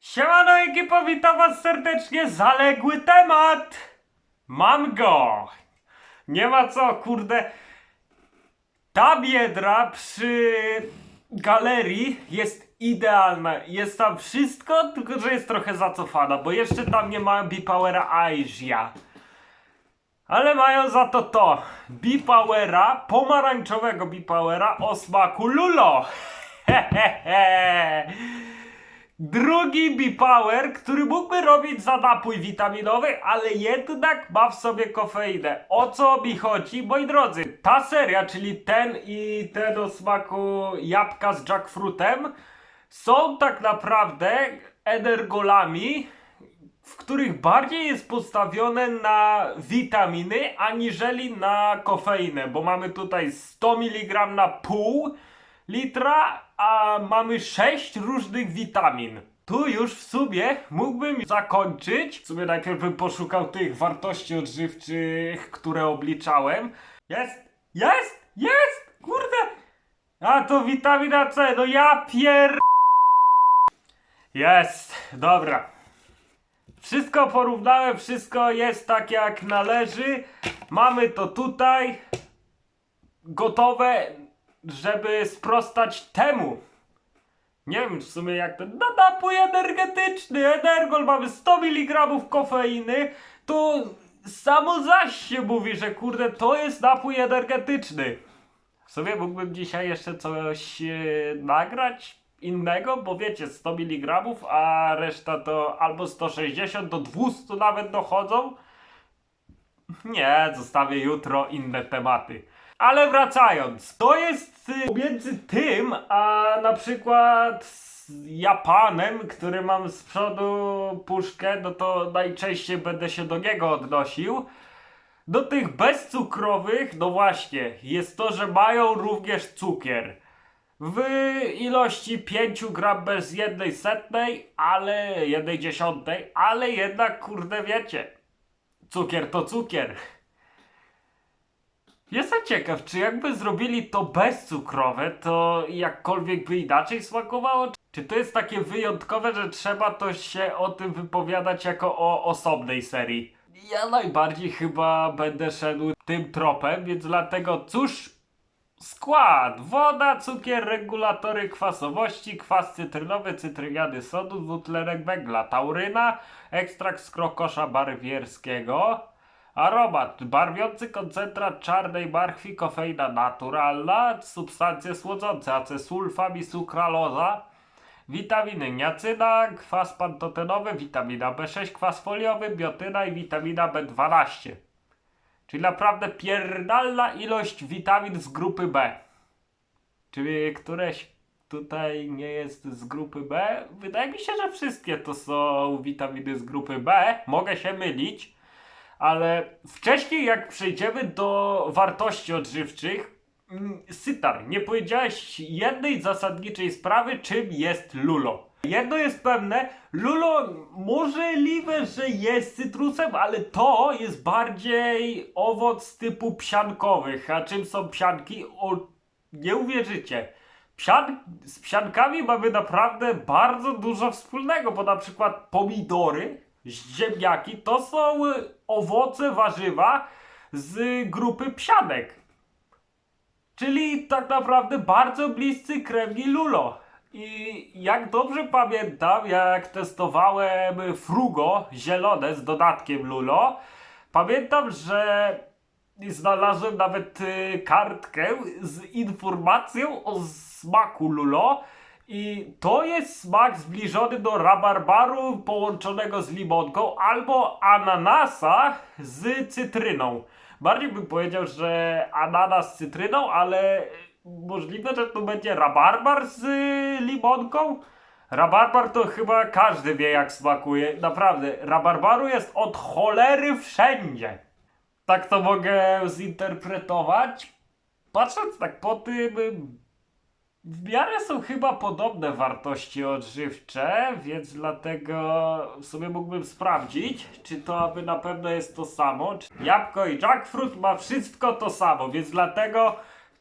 Siemano ekipo, witam was serdecznie, zaległy temat! Mam go! Nie ma co, kurde. Ta biedra przy galerii jest idealna. Jest tam wszystko, tylko że jest trochę zacofana, bo jeszcze tam nie ma Bipowera Asia. Ale mają za to to. Bipowera, pomarańczowego Bipowera o smaku Lulo. Hehehe. Drugi B-Power, który mógłby robić za napój witaminowy, ale jednak ma w sobie kofeinę. O co mi chodzi, moi drodzy? Ta seria, czyli ten i ten o smaku jabłka z jackfruitem, są tak naprawdę energolami, w których bardziej jest postawione na witaminy, aniżeli na kofeinę, bo mamy tutaj 100 mg na pół litra, a mamy 6 różnych witamin. Tu już w sumie mógłbym zakończyć. W sumie najpierw bym poszukał tych wartości odżywczych, które obliczałem. Jest! Jest! Jest! Kurde! A to witamina C, no ja pier... Jest! Dobra. Wszystko porównałem, wszystko jest tak jak należy. Mamy to tutaj gotowe, żeby sprostać temu. Nie wiem w sumie jak to. No napój energetyczny, Energol mamy 100 mg kofeiny. To samo zaś się mówi, że kurde to jest napój energetyczny. W sumie mógłbym dzisiaj jeszcze coś e, nagrać innego, bo wiecie 100 mg, a reszta to albo 160 do 200 nawet dochodzą. Nie, zostawię jutro inne tematy. Ale wracając, to jest pomiędzy tym, a na przykład z Japanem, który mam z przodu puszkę, no to najczęściej będę się do niego odnosił. Do tych bezcukrowych, no właśnie, jest to, że mają również cukier. W ilości 5 gram bez jednej setnej, ale jednej dziesiątej, ale jednak kurde wiecie, cukier to cukier. Jestem ciekaw, czy jakby zrobili to bezcukrowe, to jakkolwiek by inaczej smakowało? Czy to jest takie wyjątkowe, że trzeba to się o tym wypowiadać jako o osobnej serii? Ja najbardziej chyba będę szedł tym tropem, więc dlatego cóż Skład: woda, cukier, regulatory kwasowości, kwas cytrynowy, cytryniany sodu, dwutlenek węgla, tauryna, ekstrakt z krokosza barwierskiego, aromat, barwiący koncentrat czarnej marchwi, kofeina naturalna, substancje słodzące, acesulfam i sukraloza, witaminy niacyna, kwas pantotenowy, witamina B6, kwas foliowy, biotyna i witamina B12. Czyli naprawdę pierdalna ilość witamin z grupy B. Czyli któreś tutaj nie jest z grupy B? Wydaje mi się, że wszystkie to są witaminy z grupy B. Mogę się mylić, ale wcześniej jak przejdziemy do wartości odżywczych, mm, Sytar, nie powiedziałeś jednej zasadniczej sprawy, czym jest lulo. Jedno jest pewne, lulo możliwe, że jest cytrusem, ale to jest bardziej owoc typu psiankowych. A czym są psianki? O, nie uwierzycie. Psian, z psiankami mamy naprawdę bardzo dużo wspólnego, bo na przykład pomidory, ziemniaki to są owoce, warzywa z grupy psianek. Czyli tak naprawdę bardzo bliscy krewni lulo. I jak dobrze pamiętam, jak testowałem frugo zielone z dodatkiem lulo, pamiętam, że znalazłem nawet y, kartkę z informacją o smaku lulo i to jest smak zbliżony do rabarbaru połączonego z limonką albo ananasa z cytryną. Bardziej bym powiedział, że ananas z cytryną, ale możliwe, że to będzie rabarbar z limonką. Rabarbar to chyba każdy wie jak smakuje. Naprawdę, rabarbaru jest od cholery wszędzie. Tak to mogę zinterpretować. Patrząc tak po tym, w miarę są chyba podobne wartości odżywcze, więc dlatego sobie mógłbym sprawdzić, czy to aby na pewno jest to samo. Jabłko i jackfruit ma wszystko to samo, więc dlatego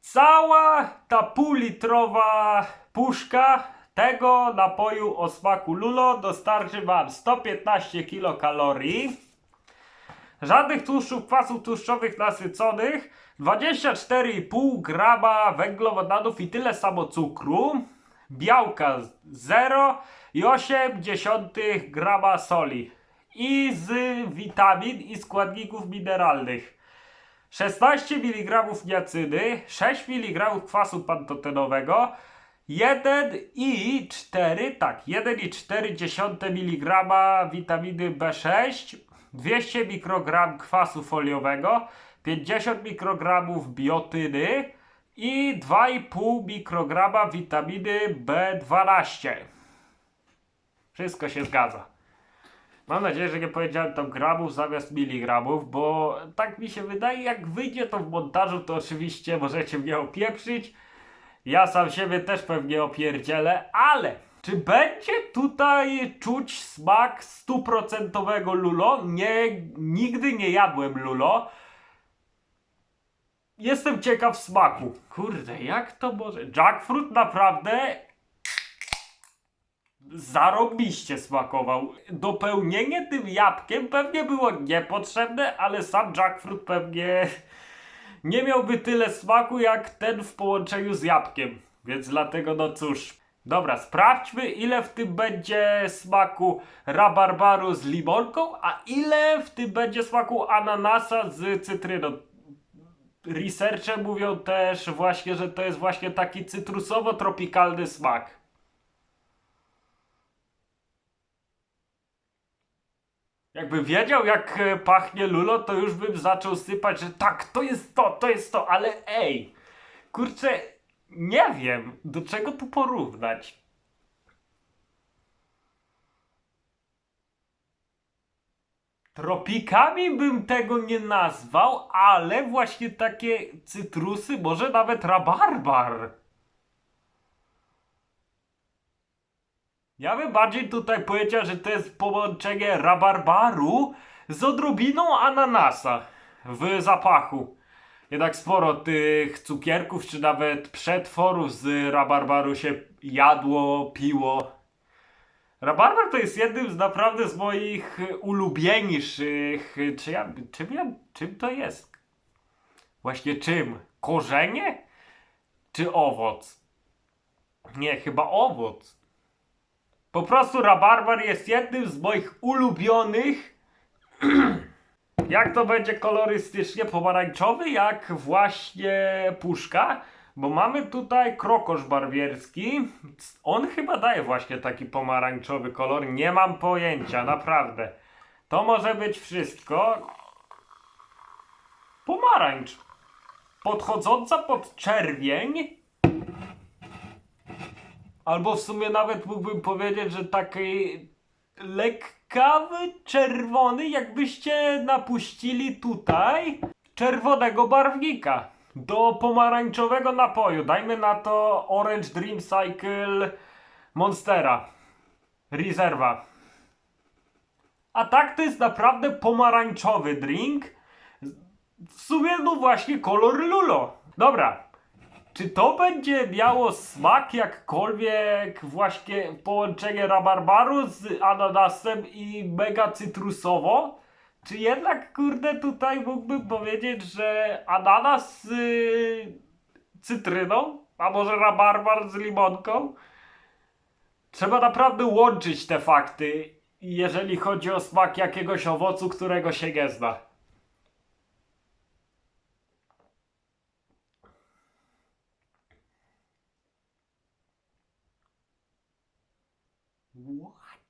cała ta półlitrowa puszka tego napoju o smaku Lulo dostarczy Wam 115 kilokalorii, żadnych tłuszczów, kwasów tłuszczowych nasyconych, 24,5 grama węglowodanów i tyle samo cukru, białka 0,8 grama soli i z witamin i składników mineralnych. 16 mg niacyny, 6 mg kwasu pantotenowego, 1,4 tak, 1,4 mg witaminy B6, 200 mikrogram kwasu foliowego, 50 mikrogramów biotyny i 2,5 mikrograma witaminy B12. Wszystko się zgadza. Mam nadzieję, że nie powiedziałem tam gramów zamiast miligramów, bo tak mi się wydaje, jak wyjdzie to w montażu, to oczywiście możecie mnie opieprzyć. Ja sam siebie też pewnie opierdzielę, ale czy będzie tutaj czuć smak stuprocentowego lulo? Nie, nigdy nie jadłem lulo. Jestem ciekaw smaku. Kurde, jak to może? Jackfruit naprawdę zarobiście smakował. Dopełnienie tym jabłkiem pewnie było niepotrzebne, ale sam jackfruit pewnie nie miałby tyle smaku jak ten w połączeniu z jabłkiem. Więc dlatego no cóż. Dobra, sprawdźmy ile w tym będzie smaku rabarbaru z limonką, a ile w tym będzie smaku ananasa z cytryną. Researche mówią też właśnie, że to jest właśnie taki cytrusowo-tropikalny smak. Jakby wiedział, jak e, pachnie lulo, to już bym zaczął sypać, że tak, to jest to, to jest to, ale ej, kurczę, nie wiem, do czego tu porównać. Tropikami bym tego nie nazwał, ale właśnie takie cytrusy, może nawet rabarbar. Ja bym bardziej tutaj powiedział, że to jest połączenie rabarbaru z odrobiną ananasa w zapachu. Jednak sporo tych cukierków, czy nawet przetworów z rabarbaru się jadło, piło. Rabarbar to jest jednym z naprawdę z moich ulubieńszych. Czy ja, czym, ja, czym to jest? Właśnie czym? Korzenie? Czy owoc? Nie, chyba owoc. Po prostu rabarbar jest jednym z moich ulubionych. jak to będzie kolorystycznie pomarańczowy, jak właśnie puszka. Bo mamy tutaj krokosz barwierski. On chyba daje właśnie taki pomarańczowy kolor. Nie mam pojęcia, naprawdę. To może być wszystko. Pomarańcz. Podchodząca pod czerwień. Albo w sumie nawet mógłbym powiedzieć, że taki lekkawy czerwony, jakbyście napuścili tutaj czerwonego barwnika do pomarańczowego napoju. Dajmy na to Orange Dream Cycle Monstera. Rezerwa. A tak to jest naprawdę pomarańczowy drink. W sumie no właśnie kolor lulo. Dobra, czy to będzie miało smak jakkolwiek właśnie połączenie rabarbaru z ananasem i mega cytrusowo? Czy jednak kurde tutaj mógłbym powiedzieć, że ananas z yy, cytryną? A może rabarbar z limonką? Trzeba naprawdę łączyć te fakty, jeżeli chodzi o smak jakiegoś owocu, którego się nie zna. What?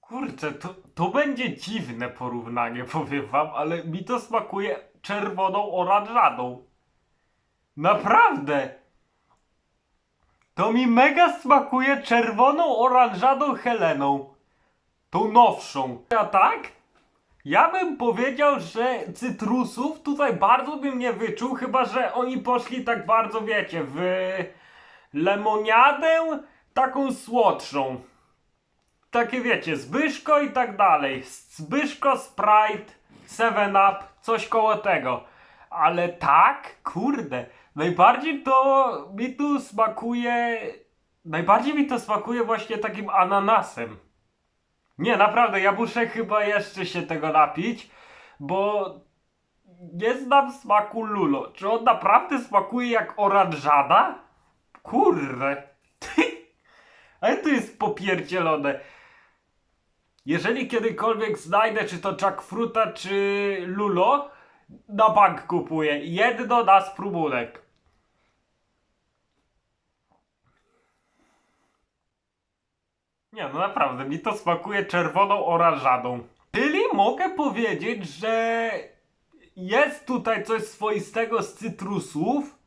Kurczę, to, to będzie dziwne porównanie, powiem wam, ale mi to smakuje czerwoną oranżadą. Naprawdę! To mi mega smakuje czerwoną oranżadą Heleną. Tą nowszą. A tak? Ja bym powiedział, że cytrusów tutaj bardzo bym nie wyczuł, chyba że oni poszli tak bardzo, wiecie, w lemoniadę taką słodszą. Takie wiecie, Zbyszko i tak dalej. Zbyszko, Sprite, 7-Up, coś koło tego. Ale tak, kurde, najbardziej to mi tu smakuje, najbardziej mi to smakuje właśnie takim ananasem. Nie, naprawdę, ja muszę chyba jeszcze się tego napić, bo nie znam smaku lulo. Czy on naprawdę smakuje jak oranżada? Kurde. Ale to jest popierdzielone. Jeżeli kiedykolwiek znajdę, czy to jackfruta, czy lulo, na bank kupuję. Jedno na spróbunek. Nie, no naprawdę, mi to smakuje czerwoną oranżadą. Czyli mogę powiedzieć, że jest tutaj coś swoistego z cytrusów,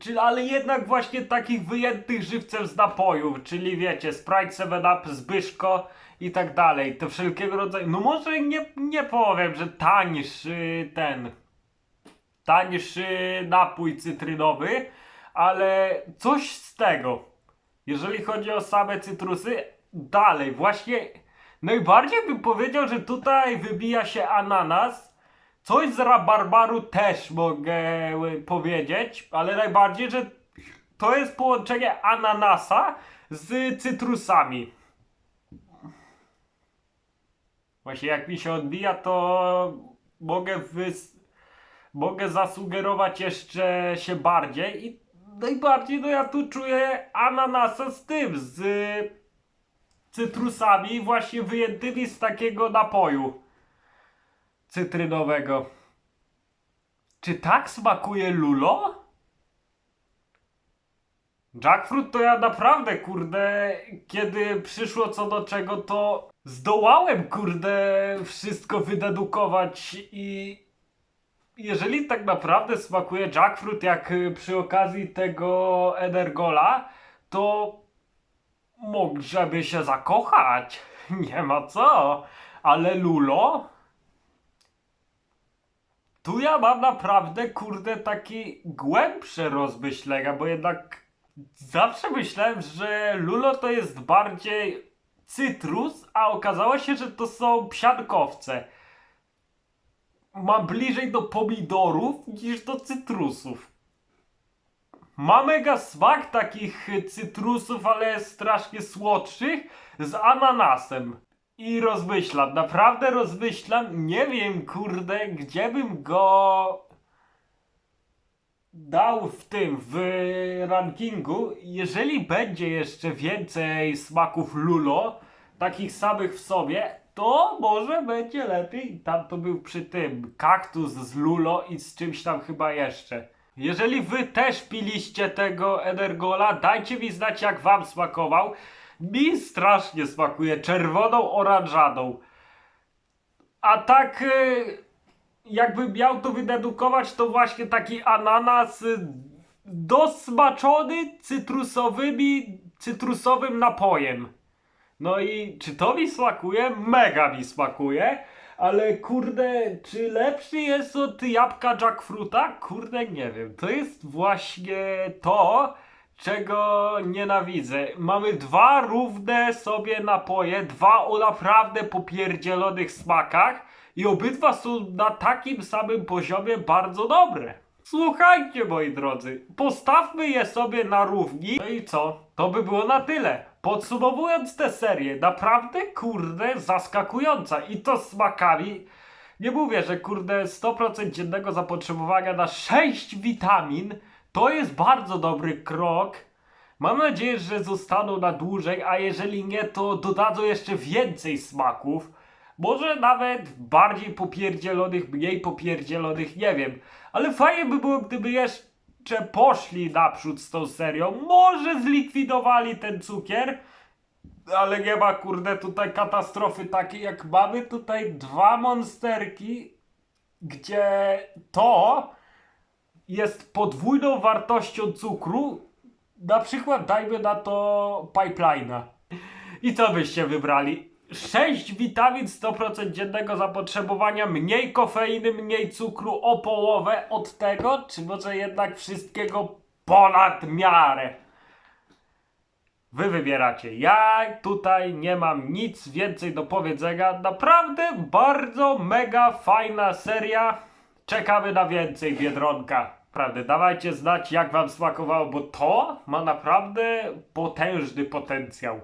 czy, ale jednak właśnie takich wyjętych żywcem z napojów, czyli wiecie, Sprite 7up, Zbyszko i tak dalej, te wszelkiego rodzaju, no może nie, nie powiem, że tańszy ten, tańszy napój cytrynowy, ale coś z tego. Jeżeli chodzi o same cytrusy, dalej, właśnie najbardziej bym powiedział, że tutaj wybija się ananas. Coś z rabarbaru też mogę powiedzieć, ale najbardziej, że to jest połączenie ananasa z cytrusami. Właśnie jak mi się odbija, to mogę wys... mogę zasugerować jeszcze się bardziej i najbardziej no ja tu czuję ananasa z tym, z cytrusami właśnie wyjętymi z takiego napoju cytrynowego. Czy tak smakuje lulo? Jackfruit to ja naprawdę, kurde, kiedy przyszło co do czego, to zdołałem, kurde, wszystko wydedukować i jeżeli tak naprawdę smakuje jackfruit jak y, przy okazji tego Energola, to mógłby się zakochać. Nie ma co. Ale Lulo? Tu ja mam naprawdę, kurde, taki głębsze rozmyślenia, bo jednak zawsze myślałem, że Lulo to jest bardziej cytrus, a okazało się, że to są psiankowce ma bliżej do pomidorów niż do cytrusów. Ma mega smak takich cytrusów, ale strasznie słodszych z ananasem. I rozmyślam, naprawdę rozmyślam, nie wiem kurde, gdzie bym go dał w tym, w rankingu. Jeżeli będzie jeszcze więcej smaków lulo, takich samych w sobie, to może będzie lepiej. Tam to był przy tym kaktus z lulo i z czymś tam chyba jeszcze. Jeżeli wy też piliście tego Energola, dajcie mi znać jak wam smakował. Mi strasznie smakuje czerwoną oranżadą. A tak y, jakbym miał to wydedukować, to właśnie taki ananas y, dosmaczony cytrusowymi, cytrusowym napojem. No i czy to mi smakuje? Mega mi smakuje. Ale kurde, czy lepszy jest od jabłka jackfruta? Kurde, nie wiem. To jest właśnie to, czego nienawidzę. Mamy dwa równe sobie napoje, dwa o naprawdę popierdzielonych smakach i obydwa są na takim samym poziomie bardzo dobre. Słuchajcie moi drodzy, postawmy je sobie na równi. No i co? To by było na tyle. Podsumowując tę serię, naprawdę kurde zaskakująca i to smakami. Nie mówię, że kurde 100% dziennego zapotrzebowania na 6 witamin to jest bardzo dobry krok. Mam nadzieję, że zostaną na dłużej, a jeżeli nie, to dodadzą jeszcze więcej smaków. Może nawet bardziej popierdzielonych, mniej popierdzielonych, nie wiem. Ale fajnie by było, gdyby jeszcze poszli naprzód z tą serią. Może zlikwidowali ten cukier. Ale nie ma, kurde, tutaj katastrofy takiej, jak mamy tutaj dwa monsterki, gdzie to jest podwójną wartością cukru. Na przykład dajmy na to pipeline'a. I co byście wybrali? 6 witamin 100% dziennego zapotrzebowania, mniej kofeiny, mniej cukru o połowę od tego, czy może jednak wszystkiego ponad miarę? Wy wybieracie. Ja tutaj nie mam nic więcej do powiedzenia. Naprawdę bardzo mega fajna seria. Czekamy na więcej, Biedronka. Prawda, dawajcie znać jak wam smakowało, bo to ma naprawdę potężny potencjał.